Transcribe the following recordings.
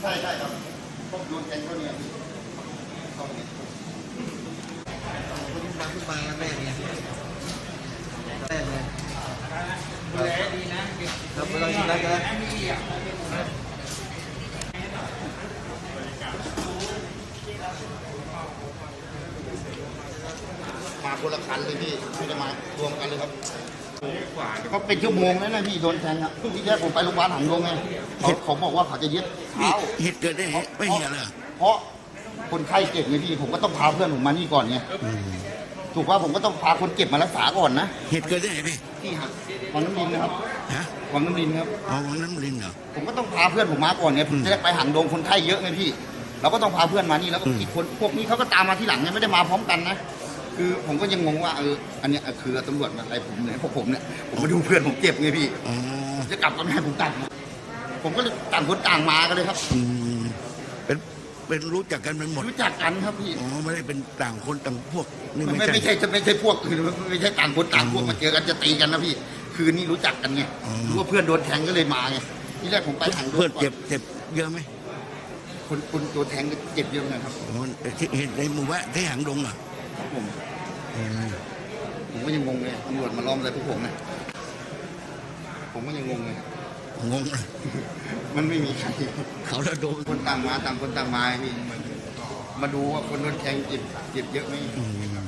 ใช่ใช่ครับพวกโดนแทงก็เนี่ยเข้าเนี่ยขึ้นมาขึ้นมาแม่เนี่ยแม่เนี่ยดูแลดีนะเราไม่ต้องกินอะไรกันแล้วมาคนละคันเลยพี่ไม่ได้มารวมกันเลยครับ ก็เป็นชั่วโมงแล้วนะพี่โดนแทงอะที่แรกผมไปโรงพยาบาลหางดงไงเขาเขาบอกว่าเขาจะยึดเท้าเหตุเกิดได้ไม่เหี้ยเลยเพราะคนไข้เจ็บไงพี่ผมก็ต้องพาเพื่อนผมมานี่ก่อนไงถูกว่าผมก็ต้องพาคนเจ็บมารักษาก่อนนะเหตุเกิดได้ไหนพี่ที่หักวังน้ำรินนะครับฮะวังน้ำรินครับเอาวังน้ำลินเหรอผมก็ต้องพาเพื่อนผมมาก่อนไงผมจะได้ไปหางดงคนไข้เยอะไงพี่เราก็ต้องพาเพื่อนมานี่แล้วก็อืมอีกคนพวกนี้เขาก็ตามมาที่หลังไงไม่ได้มาพร้อมกันนะ คือผมก็ยังงงว่าเอออันเนี้ยคือตำรวจมาอะไรผมเนี่ยพวกผมเนี่ยผมมาดูเพื่อนผมเจ็บไงพี่อ๋อผมจะกลับก็ไม่ให้ผมกลับนะผมก็เลยต่างคนต่างมากันเลยครับ อืมเป็นเป็นรู้จักกันเป็นหมดรู้จักกันครับพี่ อ๋อไม่ได้เป็นต่างคนต่างพวกนี่ไม่ไม่ไม่ใช่ไม่ใช่จะไม่ใช่พวกคือไม่ใช่ต่างคนต่างพวกมาเจอกันจะตีกันนะพี่ คือนี่รู้จักกันไงอ๋อ รู้ว่าเพื่อนโดนแทงก็เลยมาไงที่แรกผมไปหางดงเพื่อนเจ็บก่เจ็บเยอะไหมคนคนโดนแทงก็เจ็บเยอะนะครับอ๋อที่เห็นในหมู่บ้านที่หางดงเหรอ ครับผม อืมผมก็ยังงงเลยตำรวจมาล้อมอะไรพวกผมนะผมก็ยังงงเลย งงเลยมันไม่มีใคร เขาระดมคนต่างมาต่างคนต่างมาไงพี่มาดูว่าคนโดนแทงเจ็บเจ็บเยอะไหม อืม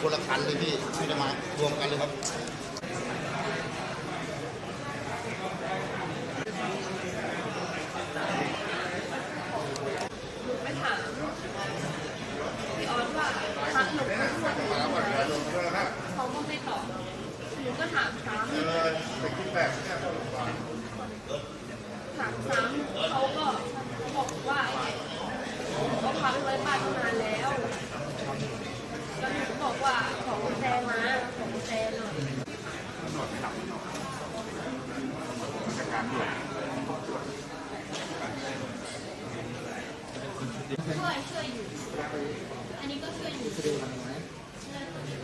คนละคันเลยพี่ไม่ได้มารวมกันเลยครับไปถามพี่ออสว่าพักหนูเขาก็ไม่ตอบหนูก็ถามซ้ำถามซ้ำเขาก็บอกว่าเขาก็พักไว้บ้านตั้งนานล้วแล้วหนูก็บอกว่าขอกุญแจมาขอกุญแจหน่อย ช่วยช่วยอยู่ อันนี้ก็ช่วยอยู่สะดวกไหม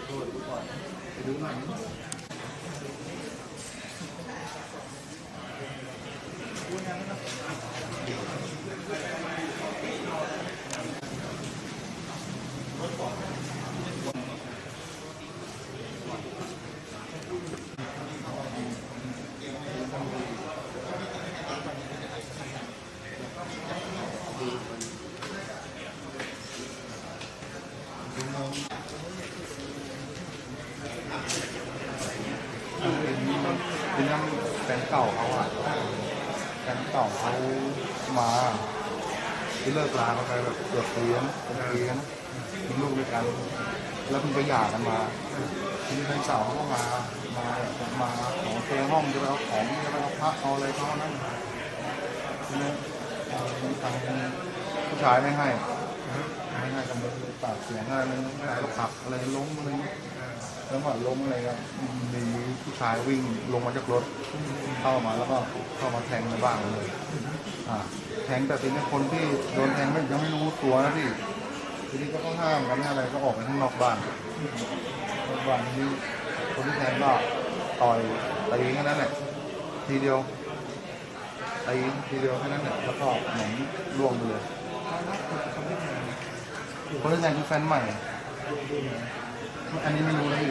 ดูหน่อยดูหน่อยนะ เป็นน้ำแฟนเก่าเขาอะแฟนเก่าเขามาที่เลิกลากันไปแบบเกือบปีแล้วนะเป็นปีแล้วนะมีลูกด้วยกัน แล้วเพิ่งไปหย่ากันมาทีนี้แฟนเก่าเขาก็มา มามาขอเตียงห้องจะไปเอาของจะไปเอาพระเอาอะไรเขานั่นทีนี้ทางผู้ชายไม่ให้ ไม่ให้กันเลยปากเสียงอะไรนึงไม่ได้ก็ผลักอะไรล้มอะไรอย่างเงี้ยแล้วก็ล้มอะไรครับมีผู้ชายวิ่งลงมาจากรถ เข้ามาแล้วก็เข้ามาแทงในบ้านเลยอ่าแทงแต่ทีนี้คนที่โดนแทงไม่ยังไม่รู้ตัวนะพี่ทีนี้ก็ต้องห้ามกันอะไรก็ออกไปข้างนอกบ้านนอกบ้านทีนี้คนที่แทงก็ต่อยตีแค่นั้นแหละทีเดียวตีทีเดียวแค่นั้นแหละแล้วก็หมือนล่วงไปเลย คนที่แทงคือแฟนใหม่ อันนี้ไม่รู้นะพี่